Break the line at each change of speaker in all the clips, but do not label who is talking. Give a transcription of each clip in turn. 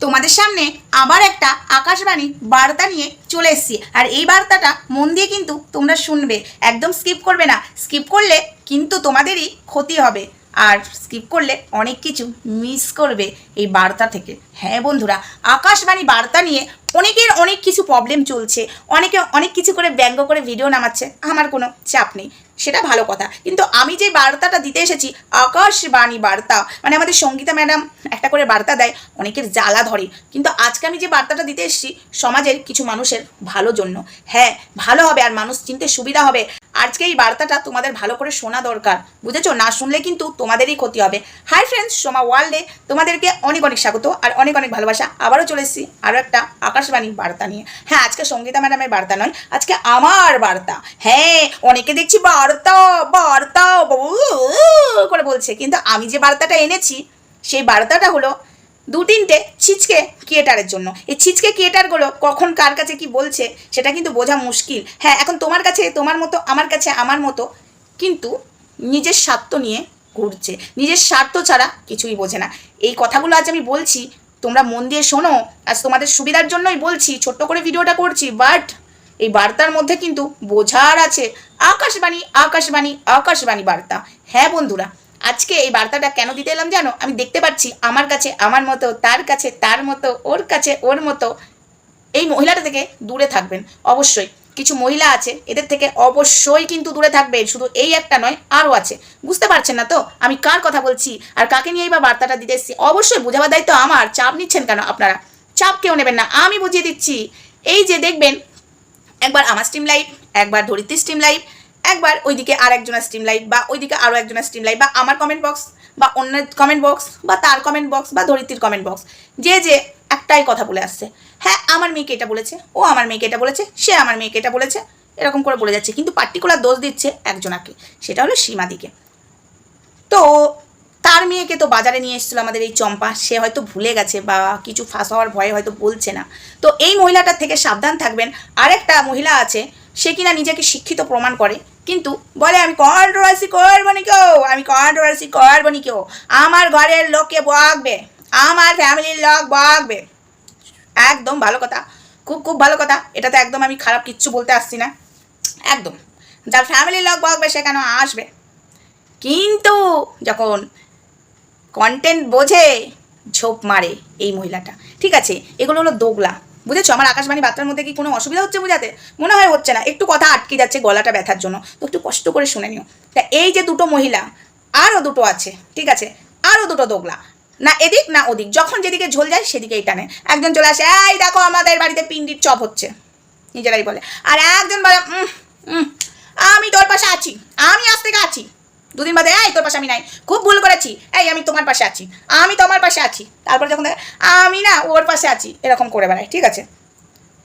তোমাদের সামনে আবার একটা আকাশবাণী বার্তা নিয়ে চলে এসেছি। আর এই বার্তাটা মন দিয়ে কিন্তু তোমরা শুনবে। একদম স্কিপ করবে না। স্কিপ করলে কিন্তু তোমাদেরই ক্ষতি হবে। আর স্কিপ করলে অনেক কিছু মিস করবে এই বার্তা থেকে। হ্যাঁ বন্ধুরা, আকাশবাণী বার্তা নিয়ে অনেকের অনেক কিছু প্রবলেম চলছে। অনেকে অনেক কিছু করে ব্যঙ্গ করে ভিডিও নামাচ্ছে। আমার কোনো চাপ নেই। সেটা ভালো কথা। কিন্তু আমি যে বার্তাটা দিতে এসেছি আকাশবাণী বার্তা মানে আমাদের সঙ্গীতা ম্যাডাম একটা করে বার্তা দেয়, অনেকের জ্বালা ধরে। কিন্তু আজকে আমি যে বার্তাটা দিতে এসেছি, সমাজের কিছু মানুষের ভালো জন্য। হ্যাঁ ভালো হবে আর মানুষ চিনতে সুবিধা হবে। আজকে এই বার্তাটা তোমাদের ভালো করে শোনা দরকার। বুঝেছ? না শুনলে কিন্তু তোমাদেরই ক্ষতি হবে। হাই ফ্রেন্ডস, সোমা ওয়ার্ল্ডে তোমাদেরকে অনেক অনেক স্বাগত আর অনেক অনেক ভালোবাসা। আবারও চলে এসেছি আরও একটা আকাশবাণী বার্তা নিয়ে। হ্যাঁ আজকে সঙ্গীতা ম্যাডামের বার্তা নয়, আজকে আমার বার্তা। হ্যাঁ অনেকে দেখছি বার্তা বার্তা করে বলছে। কিন্তু আমি যে বার্তাটা এনেছি, সেই বার্তাটা হলো দু তিনটে ছিচকে ক্রিয়েটারের জন্য। এই ছিচকে ক্রিয়েটারগুলো কখন কার কাছে কি বলছে, সেটা কিন্তু বোঝা মুশকিল। হ্যাঁ এখন তোমার কাছে, তোমার মতো, আমার কাছে, আমার মতো কিন্তু নিজের স্বার্থ নিয়ে ঘুরছে। নিজের স্বার্থ ছাড়া কিছুই বোঝে না। এই কথাগুলো আজ আমি বলছি, তোমরা মন দিয়ে শোনো, আজ তোমাদের সুবিধার জন্যই বলছি, ছোট্ট করে ভিডিওটা করছি, বাট এই বার্তার মধ্যে কিন্তু বোঝার আছে আকাশবাণী আকাশবাণী আকাশবাণী বার্তা। হ্যাঁ বন্ধুরা, আজকে এই বার্তাটা কেন দিতে এলাম জানো? আমি দেখতে পাচ্ছি আমার কাছে, আমার মতো, তার কাছে, তার মতো, ওর কাছে, ওর মতো এই মহিলাটা থেকে দূরে থাকবেন। অবশ্যই কিছু মহিলা আছে, এদের থেকে অবশ্যই কিন্তু দূরে থাকবে শুধু এই একটা নয়, আরও আছে। বুঝতে পারছেন না তো? আমি কার কথা বলছি? আর কাকে নিয়েই বা বার্তাটা দিতে এসেছি? অবশ্যই বোঝাবার দায়িত্ব আমার। চাপ নিচ্ছেন কেন আপনারা? চাপ কেউ নেবেন না। আমি বুঝিয়ে দিচ্ছি। এই যে দেখবেন, একবার আমার স্ট্রিম লাইভ একবার ধরিত্রী স্ট্রিম লাইভ একবার ওইদিকে আর একজনের স্ট্রিম লাইভ বা ওইদিকে আরও একজনের স্ট্রিম লাইভ বা আমার কমেন্ট বক্স বা অন্যের কমেন্ট বক্স বা তার কমেন্ট বক্স বা ধরিত্রীর কমেন্ট বক্স যে যে একটাই কথা বলে আসছে। হ্যাঁ আমার মেয়েকে এটা বলেছে, ও আমার মেয়েকে এটা বলেছে, সে আমার মেয়েকে এটা বলেছে, এরকম করে বলে যাচ্ছে। কিন্তু পার্টিকুলার দোষ দিচ্ছে একজনাকে, সেটা হলো সীমাদিকে তো তার মেয়েকে তো বাজারে নিয়ে এসেছিল আমাদের এই চম্পা, সে হয়তো ভুলে গেছে বা কিছু ফাঁস হওয়ার ভয়ে হয়তো বলছে না। তো এই মহিলাটার থেকে সাবধান থাকবেন। আরেকটা মহিলা আছে সে কিনা নিজেকে শিক্ষিত প্রমাণ করে। কিন্তু বলে, আমি কন্ট্রোভার্সি করব নি কেউ, আমি কন্ট্রোভার্সি করব নি কেউ। আমার ঘরের লোককে বকবে, আমার ফ্যামিলির লোক বকবে। একদম ভালো কথা, খুব খুব ভালো কথা। এটাতে একদম আমি খারাপ কিচ্ছু বলতে আসছি না। একদম, যার ফ্যামিলির লোক বকবে, সে কেন আসবে? কিন্তু যখন কন্টেন্ট বোঝে, ঝোপ মারে এই মহিলাটা। ঠিক আছে, এগুলো হলো দোগলা। বুঝেছ? আমার আকাশবাণী বার্তার মধ্যে কি কোনো অসুবিধা হচ্ছে বোঝাতে? মনে হয় হচ্ছে না। একটু কথা আটকে যাচ্ছে গলাটা ব্যথার জন্য। তো একটু কষ্ট করে শুনে নিও। তা এই যে দুটো মহিলা আরও দুটো আছে ঠিক আছে? আরও দুটো দোগলা। না এদিক না ওদিক। যখন যেদিকে ঝোল যায় সেদিকেই টানে। একজন চলে আসে এই দেখো আমাদের বাড়িতে পিন্ডির চপ হচ্ছে। নিজেরাই বলে। আর একজন বলে "উম, উম, আমি তোর পাশে আছি। আমি আজ থেকে আছি। দুদিন বাদে এই তোর পাশে আমি নাই। খুব ভুল করেছি। এই আমি তোমার পাশে আছি। আমি তোমার পাশে আছি। তারপর যখন দেখে, আমি না ওর পাশে আছি। এরকম করে বেড়ায় ঠিক আছে?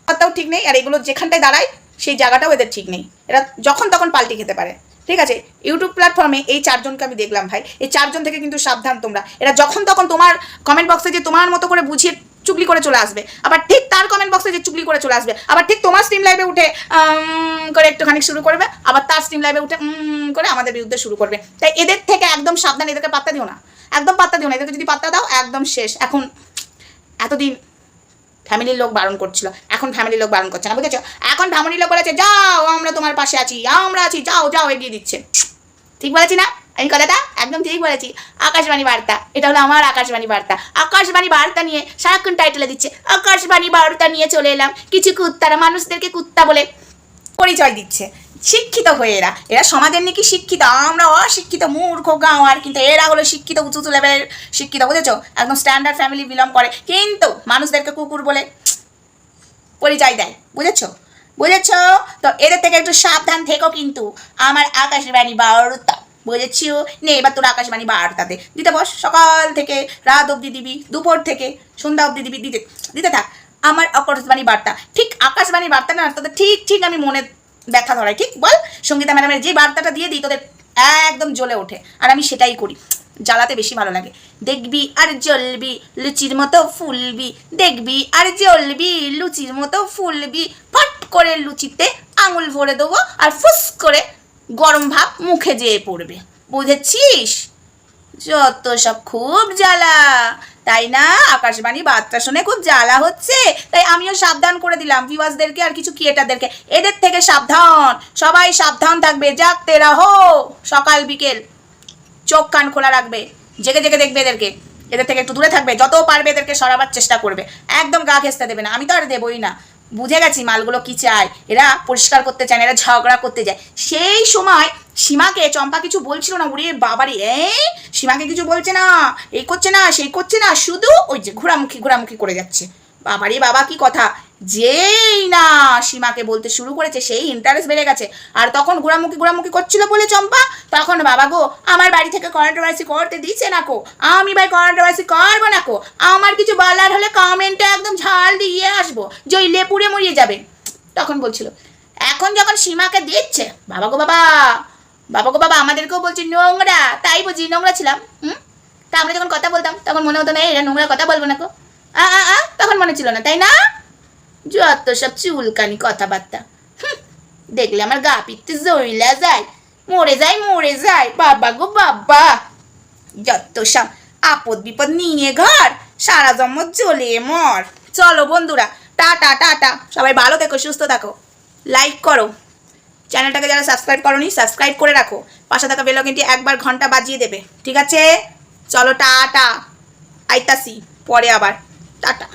তাও ঠিক নেই আর এগুলো যেখানটায় দাঁড়ায় সেই জায়গাটাও এদের ঠিক নেই। এরা যখন তখন পাল্টে খেতে পারে ঠিক আছে? ইউটিউব প্ল্যাটফর্মে এই চারজনকে আমি দেখলাম ভাই। এই চারজন থেকে কিন্তু সাবধান তোমরা। এরা যখন তখন তোমার কমেন্ট বক্সে যে তোমার মতো করে বুঝিয়ে চুগলি করে চলে আসবে। আবার ঠিক তার কমেন্ট বক্সে যে চুগলি করে চলে আসবে। আবার ঠিক তোমার স্ট্রিম লাইভে উঠে করে একটুখানি শুরু করবে। আবার তার স্ট্রিম লাইভে উঠে করে আমাদের বিরুদ্ধে শুরু করবে। তাই এদের থেকে একদম সাবধান, এদেরকে পাত্তা দিও না। একদম পাত্তা দিও না। এদেরকে যদি পাত্তা দাও, একদম শেষ। এখন এতদিন ফ্যামিলির লোক বারণ করছিল। এখন ফ্যামিলির লোক বারণ করছে না, বুঝেছ? এখন ফ্যামিলির লোক বলেছে, যাও, আমরা তোমার পাশে আছি, আমরা আছি, যাও যাও, এগিয়ে দিচ্ছে। ঠিক বলেছি না? আমি কথাটা একদম ঠিক বলেছি। আকাশবাণী বার্তা, এটা হলো আমার আকাশবাণী বার্তা। আকাশবাণী বার্তা নিয়ে সারাক্ষণ টাইটেলে দিচ্ছে। আকাশবাণী বার্তা নিয়ে চলে এলাম। কিছু কুত্তারা মানুষদেরকে কুত্তা বলে পরিচয় দিচ্ছে। শিক্ষিত হয়ে এরা। এরা সমাজের নাকি শিক্ষিত? আমরা অশিক্ষিত, মূর্খ গাঁও আর কিন্তু এরা হলো শিক্ষিত, উঁচু উঁচু লেভেলের শিক্ষিত, বুঝেছ? একদম স্ট্যান্ডার্ড ফ্যামিলি বিলং করে। কিন্তু মানুষদেরকে কুকুর বলে পরিচয় দেয়। বুঝেছ? বুঝেছ? তো এদের থেকে একটু সাবধান থেকো কিন্তু। আমার আকাশবাণী বার্তা। বুঝেছিও? নে এবার তোর আকাশবাণী বার্তাতে। দিতে বস, সকাল থেকে, রাত অবধি দিবি, দুপুর থেকে, সন্ধ্যা অবধি দিবি, দিতে দিতে থাক। আমার আকাশবাণী বার্তা। ঠিক আকাশবাণী বার্তা না, তোদের ঠিক ঠিক আমি মনে ব্যথা ধরাই, ঠিক? বল, সঙ্গীতা ম্যাডামের যে বার্তাটা দিয়ে দিই, তোদের একদম জ্বলে ওঠে। আর আমি সেটাই করি। জ্বালাতে বেশি ভালো লাগে। দেখবি আর জ্বলবি, লুচির মতো ফুলবি। দেখবি আর জ্বলবি, লুচির মতো ফুলবি। ফট করে লুচিতে আঙুল ভরে দেবো আর ফুস করে গরম ভাব মুখে যেয়ে পড়বে। বুঝেছিস? যত সব খুব জ্বালা। তাই না? আকাশবাণী বার্তা শুনে খুব জ্বালা হচ্ছে। তাই আমিও সাবধান করে দিলাম ভিউয়ার্সদেরকে আর কিছু ক্রিয়েটারদেরকে এদের থেকে সাবধান। সবাই সাবধান থাকবে। যাক জাগতে রাহো সকাল বিকেল। চোখ কান খোলা রাখবে। জেগে জেগে দেখবে এদেরকে। এদের থেকে একটু দূরে থাকবে। যত পারবে এদেরকে সরাবার চেষ্টা করবে। একদম গা ঘেঁচতে দেবে না। আমি তো আর দেবই না। বুঝে গেছি মালগুলো কি চায় এরা পরিষ্কার করতে চায় এরা ঝগড়া করতে যায়। সেই সময় সীমাকে চম্পা কিছু বলছিল না উড়ে বাবারে, এই, সীমাকে কিছু বলছে না, এই করছে না, সেই করছে না, শুধু ওই যে ঘোরামুখী ঘোরামুখী করে যাচ্ছে। বাবারে বাবা, কি কথা? যেই না সীমাকে বলতে শুরু করেছে, সেই ইন্টারেস্ট বেড়ে গেছে। আর তখন ঘোরামুখী ঘোরামুখি করছিল বলে চম্পা? তখন বাবা গো, আমার বাড়ি থেকে কন্ট্রোভার্সি করতে দিচ্ছে না কো? আমি ভাই কন্ট্রোভার্সি করব না কো? আমার কিছু বলার হলে কমেন্টে একদম ঝাল দিয়ে আসব জইলে পুড়ে মরিয়ে যাবে। তখন বলছিল, এখন যখন সীমাকে দিচ্ছে, বাবা গো বাবা বাবা গো বাবা, আমাদেরকেও বলছে নোংরা, তাই বুঝি নোংরা ছিলাম, হুম? তা আমরা যখন কথা বলতাম, তখন মনে হতো না এরা নোংরা কথা বলব না কো? তখন মনে ছিল না, তাই না? যত সব চুলকানি কথাবার্তা। দেখলে আমার গা পিত্তে জইলা যায়, মরে যায় মরে যায়, বাবা গো বাবা। যত সব আপদ বিপদ নিয়ে ঘর, সারা জন্ম জ্বলে মর। চলো বন্ধুরা, টাটা টাটা। সবাই ভালো থেকো, সুস্থ থাকো। লাইক করো। চ্যানেলটাকে যারা সাবস্ক্রাইব করনি সাবস্ক্রাইব করে রাখো। পাশে থাকা বেলকিনটি একবার ঘণ্টা বাজিয়ে দেবে। ঠিক আছে? চলো, টাটা। আইতাসি পরে আবার। টাটা।